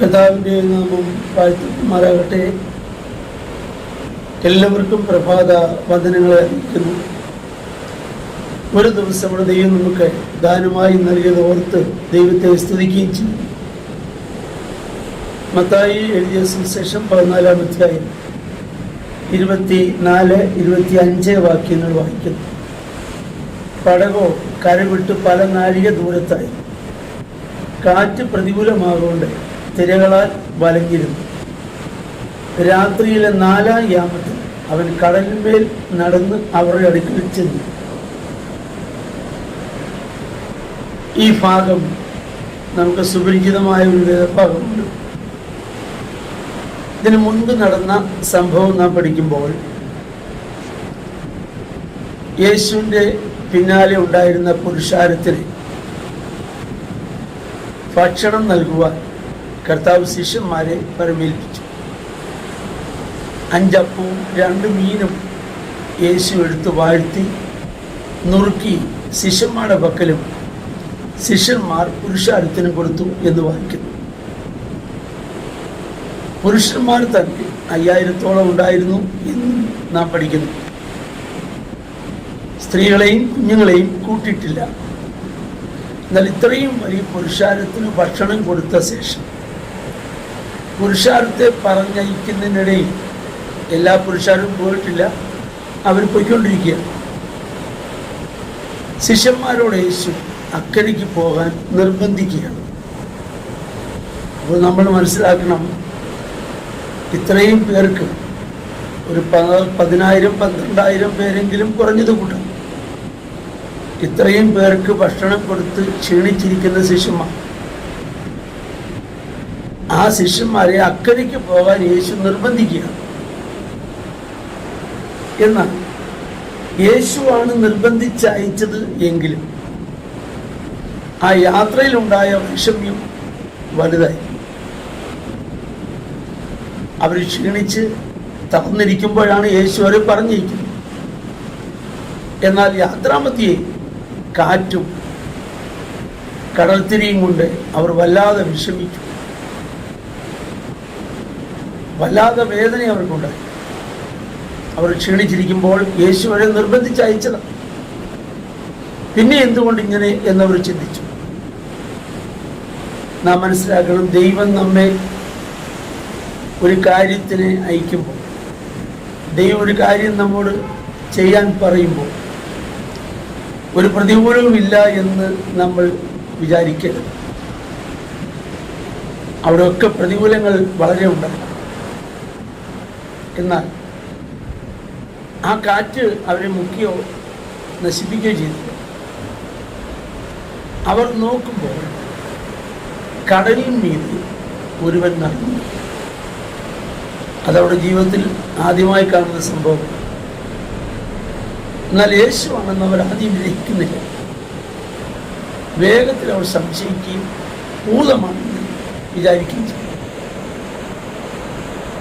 കർത്താവിന്റെ നാമം വാഴ്ത്തുമാറാകട്ടെ. എല്ലാവർക്കും പ്രഭാത വന്ദനങ്ങളെ അറിയിക്കുന്നു. ഒരു ദിവസം ഇവിടെ ദൈവം നമുക്ക് ദാനമായി നൽകിയത് ഓർത്ത് ദൈവത്തെ സ്തുതിക്കുകയും ചെയ്യും. മത്തായി എഴുതിയ സുവിശേഷം പതിനാലാം അധ്യായം ഇരുപത്തി നാല് ഇരുപത്തി അഞ്ച് വാക്യങ്ങൾ വായിക്കുന്നു. പടകോ കരവിട്ട് പല നാഴിക ദൂരത്തായി. കാറ്റ് പ്രതികൂലമാകൊണ്ട് തിരകളാൽ വലഞ്ഞിരുന്നു. രാത്രിയിലെ നാലാം യാമത്തിൽ അവൻ കടലിന്മേൽ നടന്ന് അവരുടെ അടുക്കൽ ചെന്നു. ഈ ഭാഗം നമുക്ക് സുപരിചിതമായ ഒരു വേദഭാഗമുണ്ട്. ഇതിനു മുൻപ് നടന്ന സംഭവം നാം പഠിക്കുമ്പോൾ യേശുവിന്റെ പിന്നാലെ ഉണ്ടായിരുന്ന പുരുഷാരത്തിന് ഭക്ഷണം നൽകുവാൻ കർത്താവ് ശിഷ്യന്മാരെ പരമേൽപ്പിച്ചു. അഞ്ചപ്പവും രണ്ട് മീനും യേശു എടുത്ത് വാഴ്ത്തി നുറുക്കി ശിഷ്യന്മാരുടെ പക്കലും ശിഷ്യന്മാർ പുരുഷാരത്തിനും കൊടുത്തു എന്ന് വായിക്കുന്നു. പുരുഷന്മാർ തന്നെ അയ്യായിരത്തോളം ഉണ്ടായിരുന്നു എന്ന് നാം പഠിക്കുന്നു. സ്ത്രീകളെയും കുഞ്ഞുങ്ങളെയും കൂട്ടിയിട്ടില്ല. എന്നാൽ ഇത്രയും വലിയ പുരുഷാരത്തിന് ഭക്ഷണം കൊടുത്ത ശേഷം പുരുഷാരത്തെ പറഞ്ഞയക്കുന്നതിനിടയിൽ എല്ലാ പുരുഷാരും പോയിട്ടില്ല. അവർ പോയിക്കൊണ്ടിരിക്കുക. ശിഷ്യന്മാരോട് യേശു അക്കരയ്ക്ക് പോകാൻ നിർബന്ധിക്കുകയാണ്. അപ്പോൾ നമ്മൾ മനസ്സിലാക്കണം ഇത്രയും പേർക്ക് ഒരു പതിനായിരം പന്ത്രണ്ടായിരം പേരെങ്കിലും കുറഞ്ഞത് കൂട്ടം. ഇത്രയും പേർക്ക് ഭക്ഷണം കൊടുത്ത് ക്ഷീണിച്ചിരിക്കുന്ന ശിഷ്യന്മാർ ആ ശിഷ്യന്മാരെ അക്കരയ്ക്ക് പോകാൻ യേശു നിർബന്ധിക്കുകയാണ് എന്നാൽ യേശുവാണ് നിർബന്ധിച്ചയച്ചത് എങ്കിലും ആ യാത്രയിലുണ്ടായ വൈഷമ്യം വലുതായി. അവർ ക്ഷീണിച്ച് തകർന്നിരിക്കുമ്പോഴാണ് യേശു അവരെ പറഞ്ഞിരിക്കുന്നത്. എന്നാൽ യാത്രാമത്തിയെ കാറ്റും കടൽത്തിരിയും കൊണ്ട് അവർ വല്ലാതെ വിഷമിച്ചു വല്ലാതെ വേദന അവർക്കുണ്ടായി അവർ ക്ഷീണിച്ചിരിക്കുമ്പോൾ യേശു അവരെ നിർബന്ധിച്ച് അയച്ചതാണ് പിന്നെ എന്തുകൊണ്ട് ഇങ്ങനെ എന്നവർ ചിന്തിച്ചു. നാം മനസ്സിലാക്കണം ദൈവം നമ്മെ ഒരു കാര്യത്തിന് അയക്കുമ്പോൾ ദൈവം ഒരു കാര്യം നമ്മോട് ചെയ്യാൻ പറയുമ്പോൾ ഒരു പ്രതികൂലവുമില്ല എന്ന് നമ്മൾ വിചാരിക്കരുത്. അവിടെയൊക്കെ പ്രതികൂലങ്ങൾ വളരെ ഉണ്ടാകും എന്നാൽ ആ കാറ്റ് അവരെ മുക്കിയോ നശിപ്പിക്കുകയോ ചെയ്തില്ല അവർ നോക്കുമ്പോൾ കടലിൻ മീതി ഒരുവൻ നടന്നു. അതവിടെ ജീവിതത്തിൽ ആദ്യമായി കാണുന്ന സംഭവം. എന്നാൽ യേശുവാണെന്ന് അവർ ആദ്യം ഗ്രഹിക്കുന്നില്ല വേഗത്തിൽ അവർ സംശയിക്കുകയും ഭൂതമാണെന്ന് വിചാരിക്കുകയും ചെയ്തു.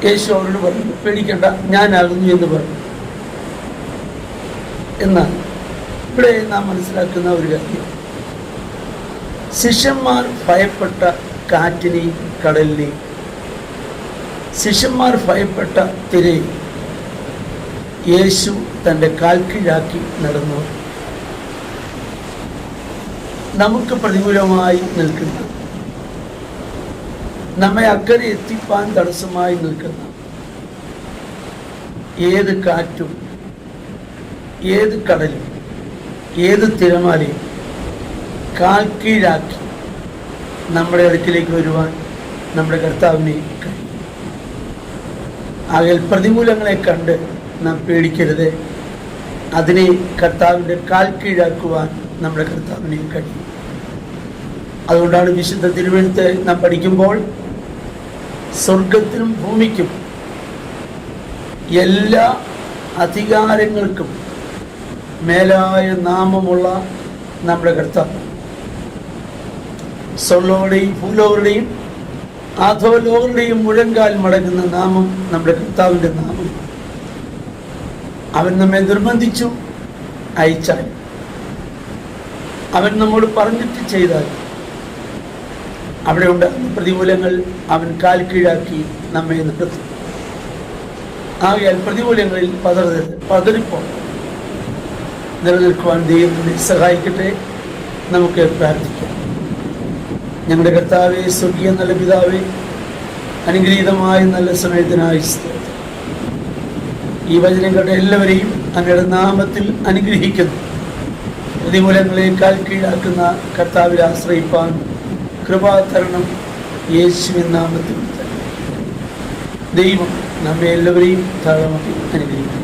യേശു അവരോട് പറഞ്ഞു പേടിക്കണ്ട ഞാനാകുന്നു എന്ന് പറഞ്ഞു. എന്നാൽ ഇവിടെ നാം മനസ്സിലാക്കുന്ന ഒരു കാര്യം. ശിഷ്യന്മാർ ഭയപ്പെട്ട കാറ്റിനെയും കടലിനെയും ശിഷ്യന്മാർ ഭയപ്പെട്ട തിരയും യേശു തന്റെ കാൽക്കീഴാക്കി നടന്നു. നമുക്ക് പ്രതികൂലമായി നിൽക്കുന്ന. നമ്മെ അക്കരെ എത്തിപ്പാൻ തടസ്സമായി നിൽക്കുന്ന ഏത് കാറ്റും ഏത് കടലും ഏത് തിരമാലയും കാൽ കീഴാക്കി നമ്മുടെ അടുക്കിലേക്ക് വരുവാൻ നമ്മുടെ കർത്താവിനെ കഴിയും. പ്രതികൂലങ്ങളെ കണ്ട് നാം പേടിക്കരുത്. അതിനെ കർത്താവിന്റെ കാൽ കീഴാക്കുവാൻ നമ്മുടെ കർത്താവിനെ കഴിയും. അതുകൊണ്ടാണ് വിശുദ്ധ തിരുവഴുത്ത് നാം പഠിക്കുമ്പോൾ സ്വർഗത്തിനും ഭൂമിക്കും എല്ലാ അധികാരങ്ങൾക്കും മേലായ നാമമുള്ള നമ്മുടെ കർത്താവ്. സ്വർലോകരുടെയും ഭൂലോകരുടെയും ആധോലോകരുടെയും മുഴങ്കാൽ മടങ്ങുന്ന നാമം നമ്മുടെ കർത്താവിന്റെ നാമം. അവൻ നമ്മെ നിർബന്ധിച്ചു അയച്ചാൽ അവൻ നമ്മോട് പറഞ്ഞിട്ട് ചെയ്താൽ അവിടെ ഉണ്ടാകുന്ന പ്രതികൂലങ്ങൾ അവൻ കാൽ കീഴാക്കി നമ്മെ നിർത്തും ആകയാൽ പ്രതികൂലങ്ങളിൽ പതറരുത് പതറിപ്പോ. നിലനിൽക്കുവാൻ ദൈവം സഹായിക്കട്ടെ. നമുക്ക് പ്രാർത്ഥിക്കാം. ഞങ്ങളുടെ കർത്താവെ സ്വർഗീയ നല്ല പിതാവെ അനുഗ്രഹീതമായ നല്ല സമയത്തിനായി ഈ വചനങ്ങളുടെ എല്ലാവരെയും അങ്ങയുടെ നാമത്തിൽ അനുഗ്രഹിക്കുന്നു. പ്രതികൂലങ്ങളെ കാൽ കീഴാക്കുന്ന കർത്താവിൽ ആശ്രയിപ്പാൻ കൃപാതരണം യേശുവിൻ നാമത്തിൽ. ദൈവം നമ്മെ എല്ലാവരെയും താഴമക്കി അനുഗ്രഹിക്കും